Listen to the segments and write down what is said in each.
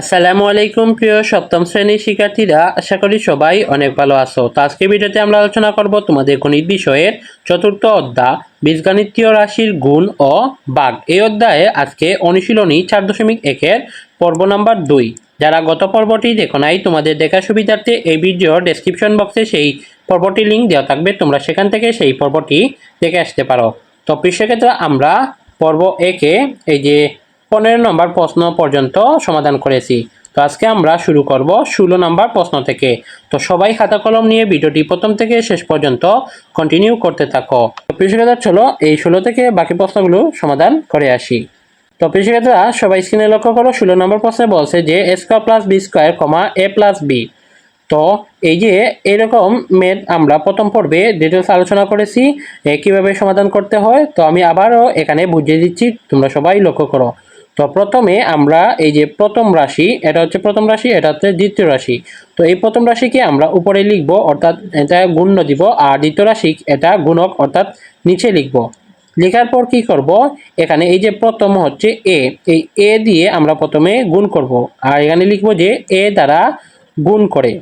আসসালামু আলাইকুম, প্রিয় সপ্তম শ্রেণির শিক্ষার্থীরা। আশা করি সবাই অনেক ভালো আছো। তো আজকে ভিডিওতে আমরা আলোচনা করব তোমাদের গণিত বিষয়ের চতুর্থ অধ্যায়, বীজগণিতীয় রাশির গুণ ও বাঘ এই অধ্যায়ে আজকে অনুশীলনী চার দশমিক একের পর্ব নাম্বার দুই। যারা গত পর্বটি দেখো নাই, তোমাদের দেখার সুবিধার্থে এই ভিডিওর ডেসক্রিপশন বক্সে সেই পর্বটি লিঙ্ক দেওয়া থাকবে। তোমরা সেখান থেকে সেই পর্বটি দেখে আসতে পারো। তো সেক্ষেত্রে আমরা পর্ব একে, এই যে পনেরো নম্বর প্রশ্ন পর্যন্ত সমাধান করেছি। তো আজকে আমরা শুরু করব ষোলো নম্বর প্রশ্ন থেকে। তো সবাই খাতা কলম নিয়ে ভিডিওটি প্রথম থেকে শেষ পর্যন্ত কন্টিনিউ করতে থাকো। তো কৃষিকার চলো এই ষোলো থেকে বাকি প্রশ্নগুলো সমাধান করে আসি। তো কৃষিকাররা সবাই স্ক্রিনে লক্ষ্য করো, ষোলো নম্বর প্রশ্নে বলছে যে A square plus B square comma A plus B তো এই যে এরকম মেদ আমরা প্রথম পর্বে ডিটেলস আলোচনা করেছি কীভাবে সমাধান করতে হয়, তো আমি আবারও এখানে বুঝিয়ে দিচ্ছি, তোমরা সবাই লক্ষ্য করো। তো প্রথমে আমরা এই যে প্রথম রাশি, এটা হচ্ছে প্রথম রাশি, এটা হচ্ছে দ্বিতীয় রাশি। তো এই প্রথম রাশিকে আমরা উপরে লিখব, অর্থাৎ এটা গুণ্য দিব, আর দ্বিতীয় রাশি এটা গুণক, অর্থাৎ নিচে লিখব। লেখার পর কি করব? এখানে এই যে প্রথম হচ্ছে এ, এই এ দিয়ে আমরা প্রথমে গুণ করব। আর এখানে লিখব যে এ দ্বারা গুণ করে।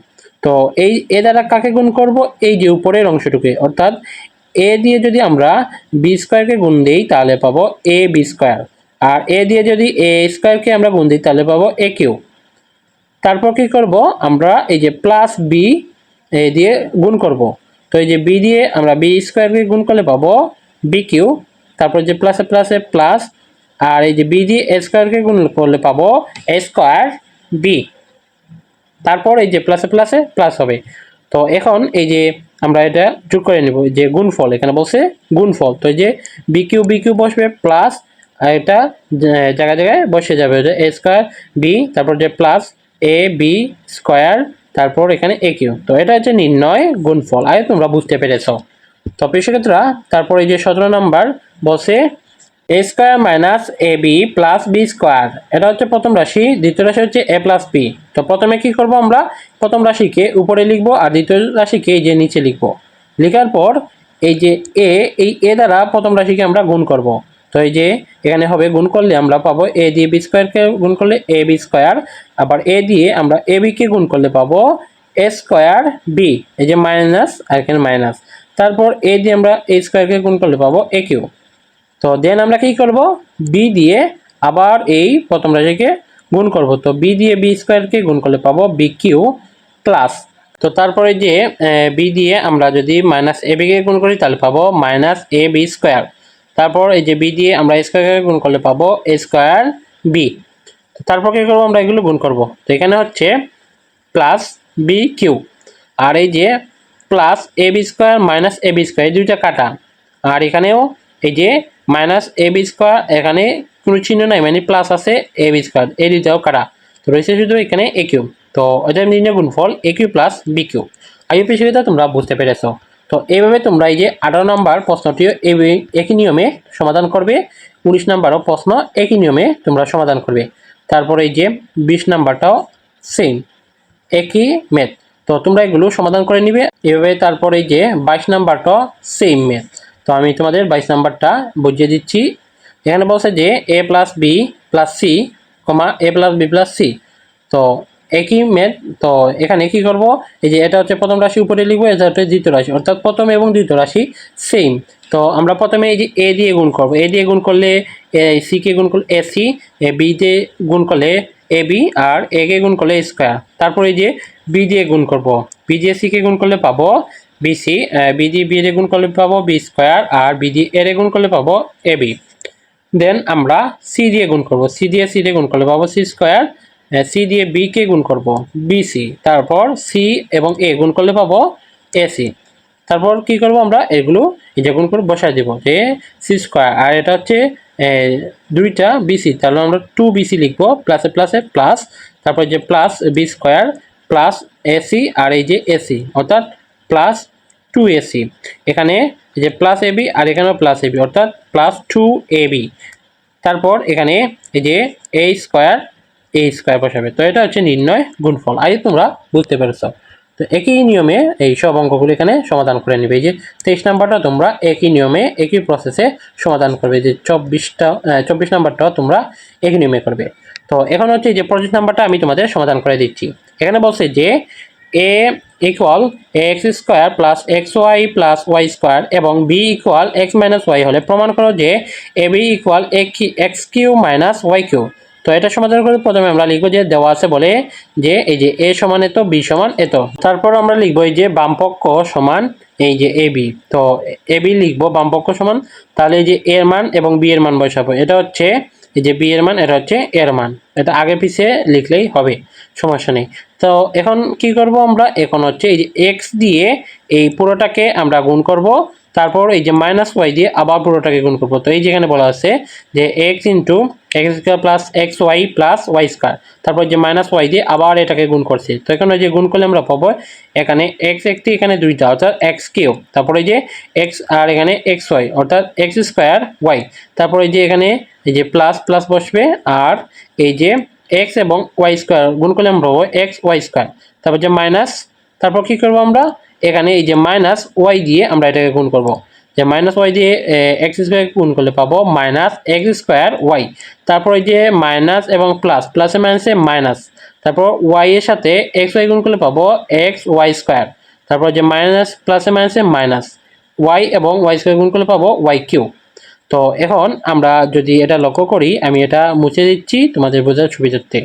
তো এই এ দ্বারা কাকে গুণ করব? এই যে উপরের অংশটুকে, অর্থাৎ এ দিয়ে যদি আমরা বি স্কোয়ারকে গুণ দিই, তাহলে পাবো এ বি স্কোয়ার। আর এ দিয়ে যদি এ স্কোয়ারকে আমরা দিই, তাহলে পাবো এ কিউ তারপর কি করব? আমরা এই যে প্লাস বি এ দিয়ে গুণ করব। তো এই যে বি দিয়ে আমরা বি স্কোয়ারকে গুণ করলে পাবো বি কিউ তারপর যে প্লাসে প্লাসে প্লাস আর এই যে বি দিয়ে এ স্কোয়ারকে গুণ করলে পাবো এ স্কোয়ার বি তারপর এই যে প্লাসে প্লাসে প্লাস হবে। তো এখন এই যে আমরা এটা যোগ করে নেব যে গুণফল, এখানে বলছে গুণফল। তো এই যে বি কিউ বি কিউ বসবে প্লাস এটা জায়গায় জায়গায় বসে যাবে যে এ স্কোয়ার বি তারপর যে প্লাস এ বি স্কোয়ার তারপর এখানে এ কিউ তো এটা হচ্ছে নির্ণয় গুণফল। আয় তোমরা বুঝতে পেরেছ। তো কৃষকরা তারপর এই যে সতেরো নম্বর, বসে A square minus A B plus B square এটা হচ্ছে প্রথম রাশি, দ্বিতীয় রাশি হচ্ছে এ প্লাস বি তো প্রথমে কি করব আমরা? প্রথম রাশিকে উপরে লিখব আর দ্বিতীয় রাশিকে এই যে নিচে লিখব। লেখার পর এই যে এ এই এ দ্বারা প্রথম রাশিকে আমরা গুণ করব। তো এই যে এখানে হবে গুণ করলে আমরা পাবো এ দিয়ে বি স্কোয়ারকে গুণ করলে এ বি স্কোয়ার আবার এ দিয়ে আমরা এ বিকে গুণ করলে পাবো এ স্কোয়ার বি এই যে মাইনাস আর এখানে মাইনাস তারপর এ দিয়ে আমরা এ স্কোয়ারকে গুণ করলে পাবো এ কিউ তো দেন আমরা কি করব? বি দিয়ে আবার এই প্রথম রাশিকে গুণ করব। তো বি দিয়ে বি স্কোয়ারকে গুণ করলে পাবো বি কিউ প্লাস তো তারপরে যে বি দিয়ে আমরা যদি মাইনাস এ বিকে গুণ করি তাহলে পাবো মাইনাস এ বি স্কোয়ার তারপর এই যে বি দিয়ে আমরা স্কোয়ারকে গুণ করলে পাবো এ স্কোয়ার বি তারপর কি করব আমরা এগুলো গুণ করব? তো এখানে হচ্ছে প্লাস বি কিউ আর এই যে plus A B square minus A B square এই দুইটা কাটা। আর এখানেও এই যে মাইনাস এ বি স্কোয়ার এখানে কোনো চিহ্ন নাই মানে প্লাস আছে এ বি স্কোয়ার এই দুইটাও কাটা। তো রয়েছে শুধু এখানে এ কিউ তো এটা নির্ণয় গুণফল A cube plus B cube পিছিয়ে তোমরা বুঝতে পেরেছ। তো এইভাবে তোমরা এই যে আঠারো নম্বর প্রশ্নটিও একই নিয়মে সমাধান করবে, উনিশ নম্বরও প্রশ্ন একই নিয়মে তোমরা সমাধান করবে। তারপরে এই যে বিশ নাম্বারটাও সেম একই ম্যাথ তো তোমরা এগুলো সমাধান করে নিবে। এভাবে তারপরে এই যে বাইশ নাম্বারটা সেম ম্যাথ তো আমি তোমাদের বাইশ নাম্বারটা বুঝিয়ে দিচ্ছি। এখানে বলছে যে A plus B plus C comma A plus B plus C তো একই ম্যাথ তো এখানে কি করব? এই যে এটা হচ্ছে প্রথম রাশি, উপরে লিখব, এটা হচ্ছে দ্বিতীয় রাশি। অর্থাৎ প্রথম এবং দ্বিতীয় রাশি সেম তো আমরা প্রথমে এই যে এ দিয়ে গুণ করব। এ দিয়ে গুণ করলে সি কে গুণ করলে এ সি এ বি দিয়ে গুণ করলে এ বি আর এ কে গুণ করলে স্কোয়ার তারপরে এই যে বি দিয়ে গুণ করব। বি দিয়ে সি কে গুণ করলে পাবো বি দিয়ে বি দিয়ে গুণ করলে পাবো বি স্কোয়ার আর বি দিয়ে এর গুণ করলে পাবো বি দেন আমরা সি দিয়ে গুণ করব। সি দিয়ে সি দিয়ে গুণ করলে পাবো সি স্কোয়ার সি দিয়ে বি কে গুণ করব? বিসি তারপর সি এবং এ গুণ করলে পাবো এসি তারপর কি করব আমরা? এগুলো যে গুণ করে বসায় দেবো যে সি স্কোয়ার আর এটা হচ্ছে দুইটা বিসি তাহলে আমরা টু বিসি লিখব প্লাসে প্লাসে প্লাস তারপর যে plus B square plus AC আর এই যে এসি অর্থাৎ প্লাস টু এসি এখানে যে প্লাস এবি আর এখানেও প্লাস এবি অর্থাৎ প্লাস টু এবি তারপর এখানে এই যে এ স্কোয়ার এ স্কোয়ার বসাবে তো এটা হচ্ছে নির্ণয় গুণফল। আই তোমরা বুঝতে পেরেছ। তো একই নিয়মে এই সব অঙ্কগুলো এখানে সমাধান করে নেবে। যে তেইশ নাম্বারটা তোমরা একই নিয়মে, একই প্রসেসে সমাধান করবে। যে চব্বিশটা চব্বিশ নাম্বারটাও তোমরা একই নিয়মে করবে। তো তো এখন হচ্ছে যে প্রজেক্ট নাম্বারটা আমি তোমাদের সমাধান করে দিচ্ছি। এখানে বলছে যে A equal X square plus X Y plus Y square এবং B equal X minus Y হলে প্রমাণ করো যে A B equal X cube minus Y cube তো এটা সমাধান করে প্রথমে আমরা লিখব যে দেওয়া আছে বলে যে এই যে এ সমান এত, বি সমান এত। তারপর আমরা লিখব এই যে বামপক্ষ সমান এই যে এ, বি। তো এ, বি লিখব বামপক্ষ সমান, তাহলে এই যে এর মান এবং বি এর মান বসাবো এটা হচ্ছে এই যে বি এর মান, এটা হচ্ছে এর মান। এটা আগে পিছিয়ে লিখলেই হবে, সমস্যা নেই। তো এখন কি করব আমরা? এখন হচ্ছে এই যে এক্স দিয়ে এই পুরোটাকে আমরা গুণ করব। তারপর এই যে মাইনাস ওয়াই দিয়ে আবার পুরোটাকে গুণ করব। তো এই যেখানে বলা আছে যে X into X square plus X Y plus Y square. তারপর যে মাইনাস ওয়াই দিয়ে আবার এটাকে গুণ করছি। তো এখানে যে গুণ করলে আমরা পাবো, এখানে এক্স একটি, এখানে দুইটা, অর্থাৎ এক্স কিউ তারপরে যে এক্স আর এখানে এক্স ওয়াই অর্থাৎ এক্স স্কোয়ার ওয়াই তারপরে যে এখানে এই যে প্লাস প্লাস বসবে, আর এই যে এক্স এবং ওয়াই স্কোয়ার, গুণ করলে আমরা পাবো এক্স ওয়াই স্কোয়ার। তারপর যে মাইনাস তারপর কি করব আমরা? এখানে এই যে মাইনাস ওয়াই দিয়ে আমরা এটাকে গুণ করব। যে মাইনাস ওয়াই দিয়ে এক্স স্কোয়ার গুণ করলে পাবো মাইনাস এক্স স্কোয়ার ওয়াই তারপর এই যে মাইনাস এবং প্লাস প্লাসে মাইনাসে মাইনাস তারপর ওয়াই এর সাথে এক্স ওয়াই গুণ করলে পাবো এক্স ওয়াই স্কোয়ার তারপর যে মাইনাস প্লাসে মাইনাসে মাইনাস ওয়াই এবং ওয়াই স্কোয়ার গুণ করলে পাবো ওয়াই কিউ তো এখন আমরা যদি এটা লক্ষ্য করি, আমি এটা মুছে দিচ্ছি তোমাদের বোঝার সুবিধার্থে।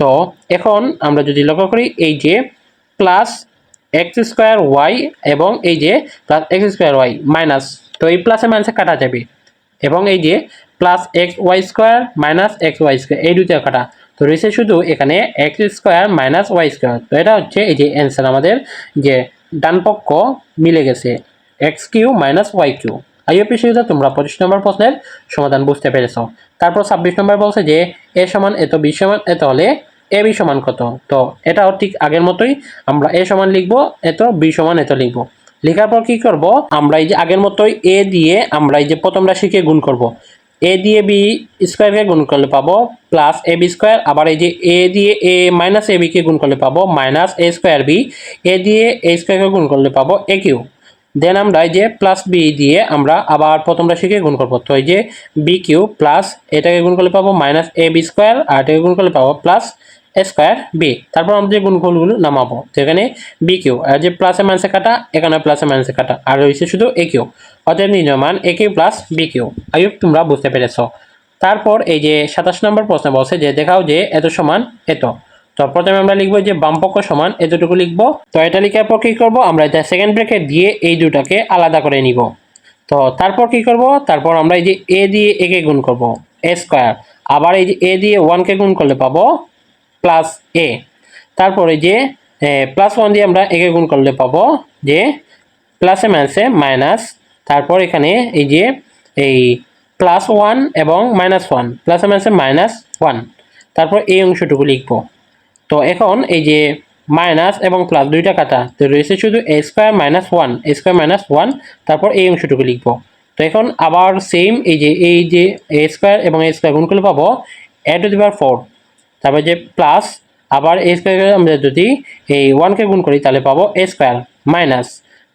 তো এখন আমরা যদি লক্ষ্য করি, এই যে প্লাস এক্স স্কোয়ার ওয়াই এবং এই যে plus X square Y minus তো এই প্লাসে মাইনাসে কাটা যাবে। এবং এই যে plus X Y square minus X Y square এই দুটো কাটা। তো রয়েছে শুধু এখানে X square minus Y square তো এটা হচ্ছে এই যে অ্যান্সার আমাদের যে ডান পক্ষ মিলে গেছে। X cube minus Y cube. আইও বিষয়টা তোমরা পঁচিশ নম্বর প্রশ্নের সমাধান বুঝতে পেরেছ। তারপর ছাব্বিশ নম্বর বলছে যে এ সমান এত বি সমান এত হলে এ বি সমান কত? তো এটাও ঠিক আগের মতোই আমরা এ সমান লিখব, এত বি সমান এত লিখব। লেখার পর কি করব? আমরা এই যে আগের মতোই এ দিয়ে আমরা এই যে প্রথম রাশিকে গুণ করব। এ দিয়ে বি স্কোয়ারকে গুণ করলে পাবো, প্লাস এ বি স্কোয়ার, আবার এই যে এ দিয়ে এ মাইনাস এ বিকে গুণ করলে পাবো, minus A square B, A দিয়ে এ স্কোয়ারকে গুণ করলে পাবো এ কিউ। দেন আমরা এই যে প্লাস বি দিয়ে আমরা আবার প্রথম রাশিকে গুণ করব। তো এই যে বি কিউ প্লাস এটাকে গুণ করলে পাবো মাইনাস এ বি স্কোয়ার, আর এটাকে গুণ করলে পাবো প্লাস স্কোয়ার বি তারপর আমরা যে গুণফলগুলো নামাবো, তো এখানে বি কিউ যে প্লাসে মাইনাসে কাটা, এখানে প্লাসে মাইনাসে কাটা। আর রয়েছে শুধু এ কিউ অতএব নির্ণয় মান A cube plus B cube আয়ু তোমরা বুঝতে পেরেছ। তারপর এই যে সাতাশ নম্বর প্রশ্ন বলছে যে, দেখাও যে এত সমান এত। তো প্রথমে আমরা লিখব যে বামপক্ষ সমান এতটুকু লিখব। তো এটা লিখার পর কী করব? আমরা এটা সেকেন্ড ব্রেকেট দিয়ে এই দুটাকে আলাদা করে নিব। তো তারপর কি করব? তারপর আমরা এই যে এ দিয়ে একে গুণ করব এ স্কোয়ার আবার এই যে এ দিয়ে ওয়ানকে গুণ করলে পাবো প্লাস এ তারপরে যে প্লাস ওয়ান দিয়ে আমরা একে গুণ করলে পাবো যে প্লাসে মাইনাসে মাইনাস তারপর এখানে এই যে, এই প্লাস ওয়ান এবং মাইনাস ওয়ান প্লাসে মাইনাসে মাইনাস ওয়ান তারপর এই অংশটুকু লিখব। তো এখন এই যে মাইনাস এবং প্লাস দুইটা কাটা। তো রয়েছে শুধু A square minus one A square minus one তারপর এই অংশটুকু লিখব। তো এখন আবার সেম এই যে এই যে এ স্কোয়ার এবং এ স্কোয়ার গুণ করলে পাবো এ টু দি পাওয়ার ফোর তারপর যে প্লাস আবার এ স্কোয়ার আমরা যদি এই ওয়ানকে গুণ করি, তাহলে পাবো এ স্কোয়ার মাইনাস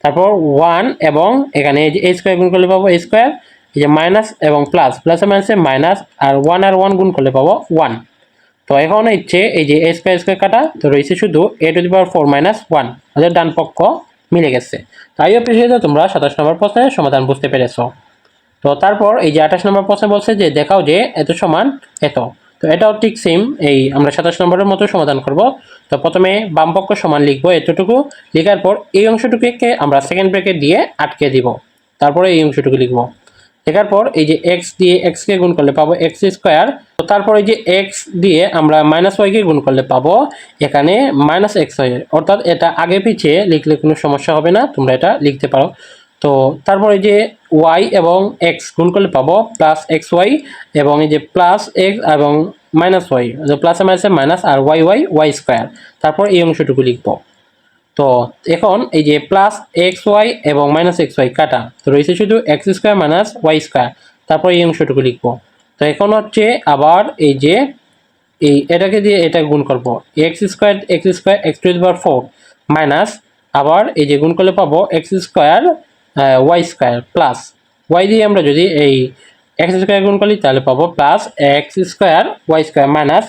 তারপর ওয়ান এবং এখানে এই যে এ স্কোয়ার গুণ করলে পাবো এ স্কোয়ার এই যে মাইনাস এবং প্লাস প্লাসে মাইনাসে মাইনাস আর ওয়ান আর ওয়ান গুণ করলে পাবো ওয়ান তো এখন ইচ্ছে এই যে এ স্কোয়ার স্কোয়ার কাটা, তো রয়েছে শুধু A to the power four minus one অর্থাৎ ডান পক্ষ মিলে গেছে। তাই অপেক্ষিত তোমরা সাতাশ নম্বর প্রশ্নের সমাধান বুঝতে পেরেছ। তো তারপর এই যে আঠাশ নম্বর প্রশ্নে বলছে যে দেখাও যে এত সমান এত। তো এটাও ঠিক সেম এই আমরা সাতাশ নম্বরের মতো সমাধান করব। তো প্রথমে বাম পক্ষ সমান লিখব এতটুকু। লেখার পর এই অংশটুকুকে আমরা সেকেন্ড ব্রেকেট দিয়ে আটকে দিব। তারপরে এই অংশটুকু লিখব। লেখার পর এই যে এক্স দিয়ে এক্সকে গুণ করলে পাবো এক্স স্কোয়ার তো তারপর এই যে এক্স দিয়ে আমরা মাইনাস ওয়াইকে গুণ করলে পাবো এখানে মাইনাস এক্স ওয়াই অর্থাৎ এটা আগে পিছিয়ে লিখলে কোনো সমস্যা হবে না, তোমরা এটা লিখতে পারো। তো তারপর এই যে ওয়াই এবং এক্স গুণ করলে পাবো প্লাস এক্স ওয়াই এবং এই যে প্লাস এক্স এবং মাইনাস ওয়াই প্লাসে মাইনাসে মাইনাস আর ওয়াই ওয়াই ওয়াই স্কোয়ার তারপর এই অংশটুকু লিখব। তো এখন এই যে প্লাস এক্স ওয়াই এবং মাইনাস এক্স ওয়াই কাটা। তো রয়েছে শুধু X square minus Y square তারপর এই অংশটুকু লিখব। তো এখন হচ্ছে আবার এই যে এই এটাকে দিয়ে এটা গুণ করব। X square X square X to power four minus আবার এই যে গুণ করলে পাবো X square Y square plus Y দিয়ে আমরা যদি এই এক্স স্কোয়ার গুণ করি, তাহলে পাবো plus X square Y square minus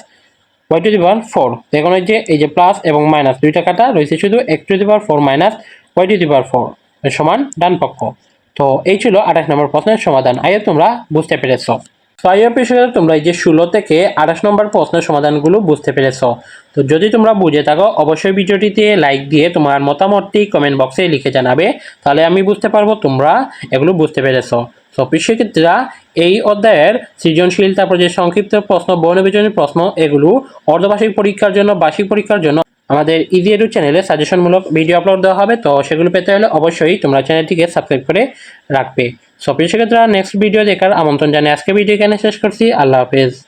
Y to the power four এখন যে, এই যে প্লাস এবং মাইনাস দুইটা কাটা রয়েছে শুধু X to the power four minus Y to the power four সমান ডান পক্ষ। তো এই ছিল আঠাশ নম্বর প্রশ্নের সমাধান। আইয়ে, তোমরা বুঝতে পেরেছ। ছয় বিষয়ে তোমরা এই যে ষোলো থেকে আঠাশ নম্বর প্রশ্নের সমাধানগুলো বুঝতে পেরেছ। তো যদি তোমরা বুঝে থাকো, অবশ্যই ভিডিওটিতে লাইক দিয়ে তোমার মতামতটি কমেন্ট বক্সে লিখে জানাবে। তাহলে আমি বুঝতে পারব তোমরা এগুলো বুঝতে পেরেছ। তো শিক্ষার্থীরা এই অধ্যায়ের সৃজনশীল তারপর যে সংক্ষিপ্ত প্রশ্ন বর্ণবিজনী প্রশ্ন এগুলো অর্ধবার্ষিক পরীক্ষার জন্য, বার্ষিক পরীক্ষার জন্য আমাদের ইজি এডু চ্যানেলে সাজেশনমূলক ভিডিও আপলোড দেওয়া হবে। তো সেগুলো পেতে হলে অবশ্যই তোমরা চ্যানেলটিকে সাবস্ক্রাইব করে রাখবে। সো প্রিয় শিক্ষার্থীরা নেক্সট ভিডিও দেখার আমন্ত্রণ জানিয়ে আজকে ভিডিও এখানে শেষ করছি। আল্লাহ হাফেজ।